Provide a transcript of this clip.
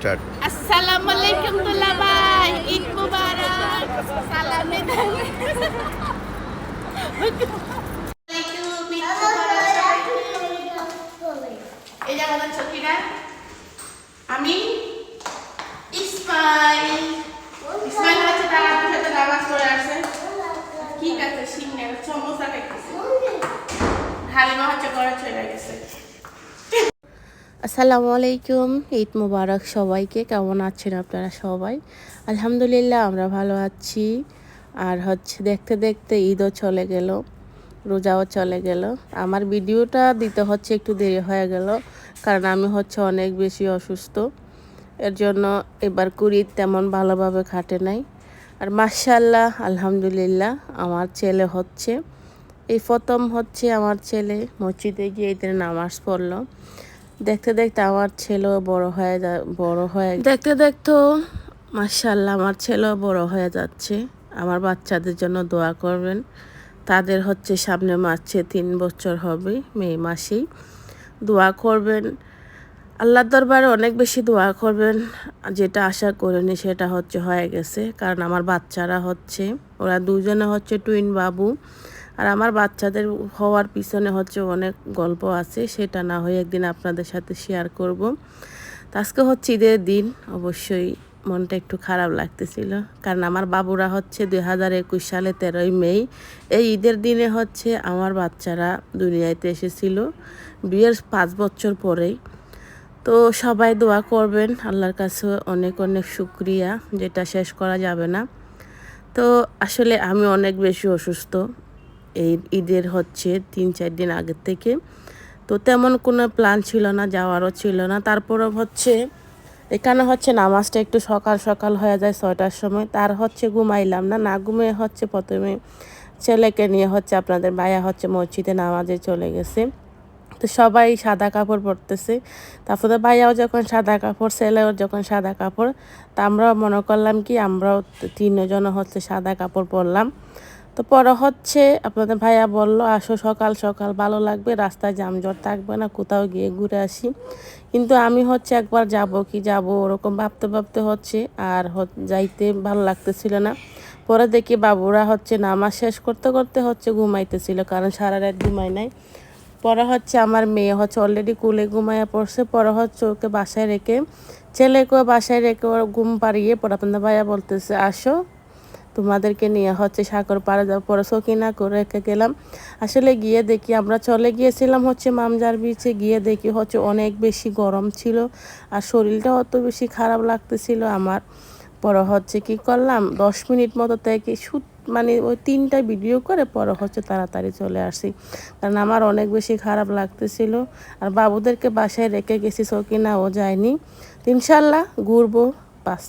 Start আসসালামু আলাইকুম দুলা ভাই ঈদ মুবারক সালামে আমাদের আমি ইসমাইল ইসমাইল হচ্ছে তার আব্বুর সাথে নামাজ পড়ে আসছে ঠিক আছে সিমনে সমোসা খাইতেছে হালিমা হচ্ছে ঘরে চলে গেছে আসসালামু আলাইকুম, ঈদ মুবারক সবাইকে। কেমন আছেন আপনারা সবাই? আলহামদুলিল্লাহ, আমরা ভালো আছি। আর হচ্ছে দেখতে দেখতে ঈদও চলে গেল, রোজাও চলে গেল। আমার ভিডিওটা দিতে হচ্ছে একটু দেরি হয়ে গেল, কারণ আমি হচ্ছে অনেক বেশি অসুস্থ। এর জন্য এবার কুড়ি তেমন ভালোভাবে খাটে নাই। আর মার্শাল্লাহ আলহামদুলিল্লাহ, আমার ছেলে হচ্ছে। এই প্রথম হচ্ছে আমার ছেলে, মসজিদে গিয়ে ঈদের নামাজ পড়ল। দেখতে দেখতে আমার ছেলেও বড় হয়ে যা, বড় হয়ে দেখতে দেখতে মার্শাল্লাহ আমার ছেলেও বড় হয়ে যাচ্ছে। আমার বাচ্চাদের জন্য দোয়া করবেন। তাদের হচ্ছে সামনে মাসে তিন বছর হবে, মে মাসেই দোয়া করবেন। আল্লাহর দরবারে অনেক বেশি দোয়া করবেন। যেটা আশা করিনি সেটা হচ্ছে হয়ে গেছে। কারণ আমার বাচ্চারা হচ্ছে, ওরা দুজনে হচ্ছে টুইন বাবু। আর আমার বাচ্চাদের হওয়ার পিছনে হচ্ছে অনেক গল্প আছে, সেটা না হয়ে একদিন আপনাদের সাথে শেয়ার করব। আজকে হচ্ছে ঈদের দিন, অবশ্যই মনটা একটু খারাপ লাগতেছিল, কারণ আমার বাবুরা হচ্ছে দুই হাজার একুশ সালে তেরোই মে, এই ঈদের দিনে হচ্ছে আমার বাচ্চারা দুনিয়াতে এসেছিল, বিয়ের পাঁচ বছর পরেই। তো সবাই দোয়া করবেন, আল্লাহর কাছে অনেক অনেক শুক্রিয়া, যেটা শেষ করা যাবে না। তো আসলে আমি অনেক বেশি অসুস্থ এই ঈদের হচ্ছে তিন, চার দিন আগের থেকে। তো তেমন কোনো প্ল্যান ছিল না, যাওয়ারও ছিল না। তারপরও হচ্ছে, এখানে হচ্ছে নামাজটা একটু সকাল সকাল হয়ে যায় ছয়টার সময়। তার হচ্ছে ঘুমাইলাম না না ঘুমিয়ে হচ্ছে প্রথমে ছেলেকে নিয়ে হচ্ছে আপনাদের ভাইয়া হচ্ছে মসজিদে নামাজে চলে গেছে। তো সবাই সাদা কাপড় পরতেছে। তারপরে ভাইয়াও যখন সাদা কাপড়, ছেলেও যখন সাদা কাপড়, তা আমরাও মনে করলাম কি, আমরাও তিনজন হচ্ছে সাদা কাপড় পরলাম। তো পরে হচ্ছে। আপনাদের ভাইয়া বলল, আসো সকাল সকাল, ভালো লাগবে। রাস্তায় জামজট থাকবে না, কোথাও গিয়ে ঘুরে আসি। কিন্তু আমি হচ্ছে একবার যাব কি যাব, ওরকম ভাবতে ভাবতে হচ্ছে। আর যাইতে ভালো লাগতেছিল না। পরে দেখি বাবুরা হচ্ছে নামাজ শেষ করতে করতে হচ্ছে ঘুমাইতেছিল, কারণ সারা রাত ঘুমাই নাই। পরে হচ্ছে আমার মেয়ে হচ্ছে অলরেডি কুলে ঘুমাইয়া পড়ছে। পরে হচ্ছে ওকে বাসায় রেখে, ছেলেকেও বাসায় রেখে ওর ঘুম পাড়িয়ে পরে আপনাদের ভাইয়া বলতেছে, আসো। তোমাদেরকে নিয়ে হচ্ছে সাগর পাড়ে যাওয়ার পরে সকিনা করে রেখে গেলাম। আসলে গিয়ে দেখি আমরা চলে গিয়েছিলাম হচ্ছে মামজার বিচে গিয়ে দেখি হচ্ছে অনেক বেশি গরম ছিল আর শরীরটা অত বেশি খারাপ লাগতেছিল আমার। পরে হচ্ছে কি করলাম, দশ মিনিট মতো থেকে শুট মানে ওই তিনটা ভিডিও করে পরে হচ্ছে তাড়াতাড়ি চলে আসি। কারণ আমার অনেক বেশি খারাপ লাগতেছিল আর বাবুদেরকে বাসায় রেখে গেছি সকিনা ও যায়নি। ইনশাল্লাহ ঘুরবো পাঁচ